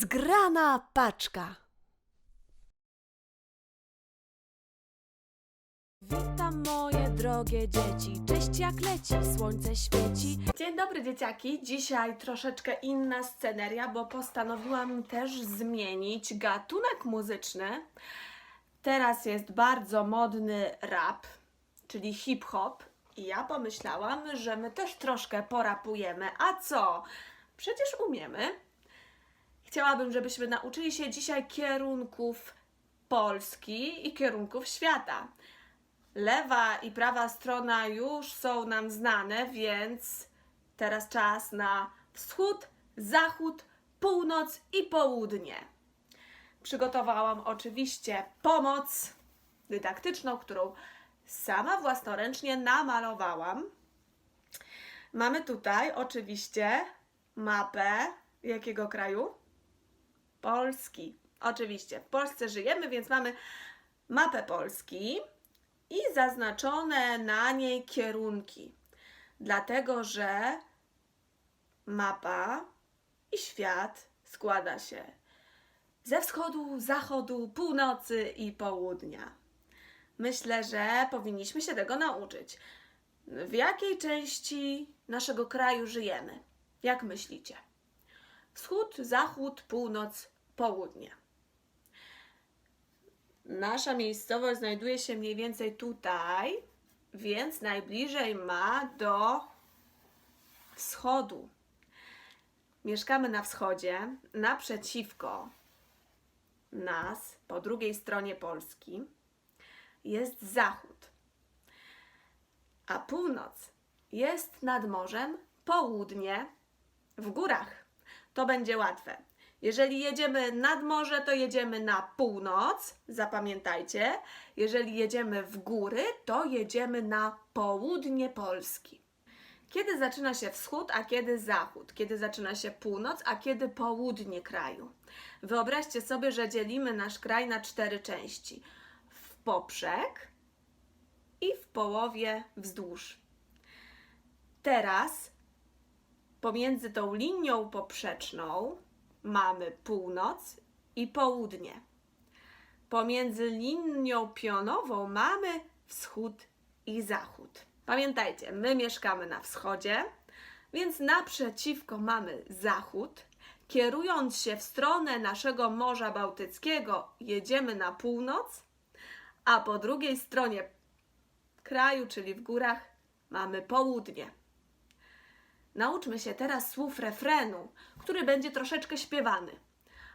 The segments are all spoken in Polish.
Zgrana paczka. Witam moje drogie dzieci, cześć jak leci, słońce świeci. Dzień dobry dzieciaki. Dzisiaj troszeczkę inna sceneria, bo postanowiłam też zmienić gatunek muzyczny. Teraz jest bardzo modny rap, czyli hip-hop. I ja pomyślałam, że my też troszkę porapujemy. A co? Przecież umiemy. Chciałabym, żebyśmy nauczyli się dzisiaj kierunków Polski i kierunków świata. Lewa i prawa strona już są nam znane, więc teraz czas na wschód, zachód, północ i południe. Przygotowałam oczywiście pomoc dydaktyczną, którą sama własnoręcznie namalowałam. Mamy tutaj oczywiście mapę jakiego kraju? Polski. Oczywiście, w Polsce żyjemy, więc mamy mapę Polski i zaznaczone na niej kierunki. Dlatego, że mapa i świat składa się ze wschodu, zachodu, północy i południa. Myślę, że powinniśmy się tego nauczyć. W jakiej części naszego kraju żyjemy? Jak myślicie? Wschód, zachód, północ, południe. Nasza miejscowość znajduje się mniej więcej tutaj, więc najbliżej ma do wschodu. Mieszkamy na wschodzie, naprzeciwko nas, po drugiej stronie Polski, jest zachód. A północ jest nad morzem, południe w górach. To będzie łatwe. Jeżeli jedziemy nad morze, to jedziemy na północ, zapamiętajcie. Jeżeli jedziemy w góry, to jedziemy na południe Polski. Kiedy zaczyna się wschód, a kiedy zachód? Kiedy zaczyna się północ, a kiedy południe kraju? Wyobraźcie sobie, że dzielimy nasz kraj na cztery części: w poprzek i w połowie wzdłuż. Teraz pomiędzy tą linią poprzeczną mamy północ i południe. Pomiędzy linią pionową mamy wschód i zachód. Pamiętajcie, my mieszkamy na wschodzie, więc naprzeciwko mamy zachód. Kierując się w stronę naszego Morza Bałtyckiego, jedziemy na północ, a po drugiej stronie kraju, czyli w górach, mamy południe. Nauczmy się teraz słów refrenu, który będzie troszeczkę śpiewany.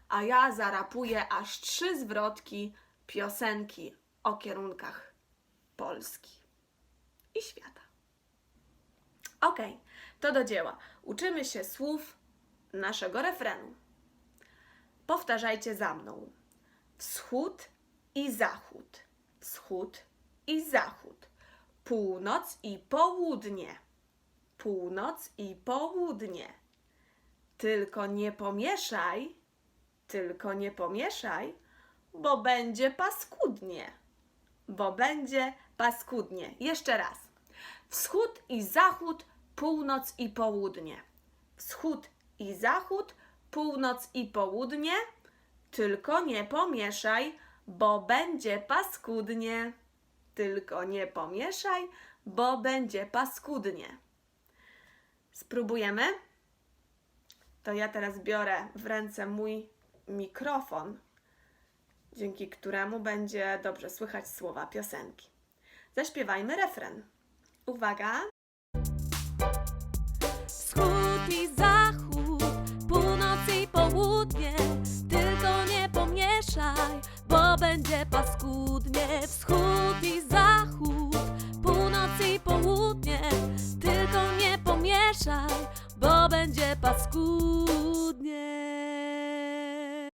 A ja zarapuję aż trzy zwrotki piosenki o kierunkach Polski i świata. Ok, to do dzieła. Uczymy się słów naszego refrenu. Powtarzajcie za mną. Wschód i zachód. Wschód i zachód. Północ i południe północ i południe. Tylko nie pomieszaj, tylko nie pomieszaj, bo będzie paskudnie. Bo będzie paskudnie. Jeszcze raz. Wschód i zachód, północ i południe. Wschód i zachód, północ i południe. Tylko nie pomieszaj, bo będzie paskudnie. Tylko nie pomieszaj, bo będzie paskudnie. Spróbujemy? To ja teraz biorę w ręce mój mikrofon, dzięki któremu będzie dobrze słychać słowa piosenki. Zaśpiewajmy refren. Uwaga! Wschód i zachód, północ i południe. Tylko nie pomieszaj, bo będzie paskudnie. Bo będzie paskudnie.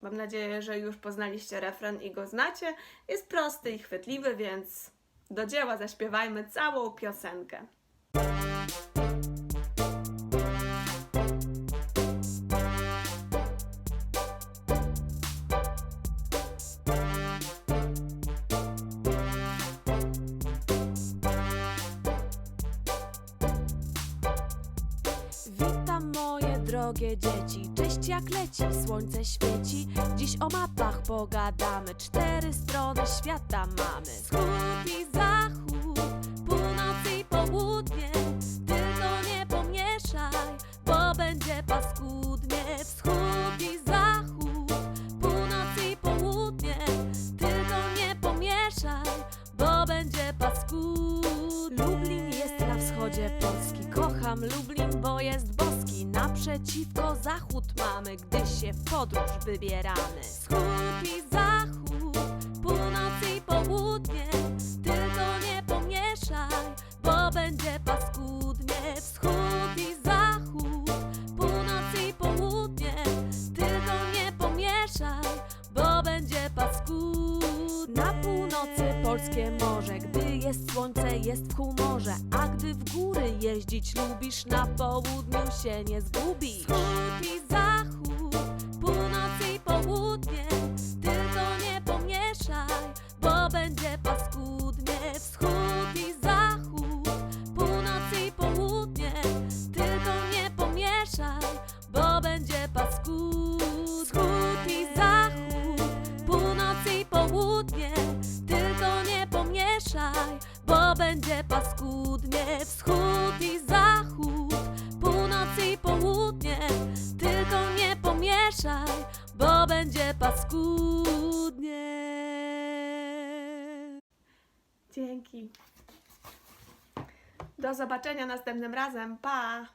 Mam nadzieję, że już poznaliście refren i go znacie. Jest prosty i chwytliwy, więc do dzieła zaśpiewajmy całą piosenkę. Drogie dzieci, cześć jak leci, słońce świeci. Dziś o mapach pogadamy, cztery strony świata mamy. Wschód i zachód, wschodzie Polski, kocham Lublin, bo jest boski. Naprzeciwko zachód mamy, gdy się w podróż wybieramy. Wschód i zachód, północ i południe, tylko nie pomieszaj, bo będzie paskudnie. Wschód i zachód, północ i południe, tylko nie pomieszaj, bo będzie paskudnie. Na północy polskie morze, gdy jest słońce, jest w humorze, a gdy w góry jeździć lubisz, na południu się nie zgubisz. Wschód i zachód, pomieszaj, bo będzie paskudnie. Dzięki. Do zobaczenia następnym razem. Pa!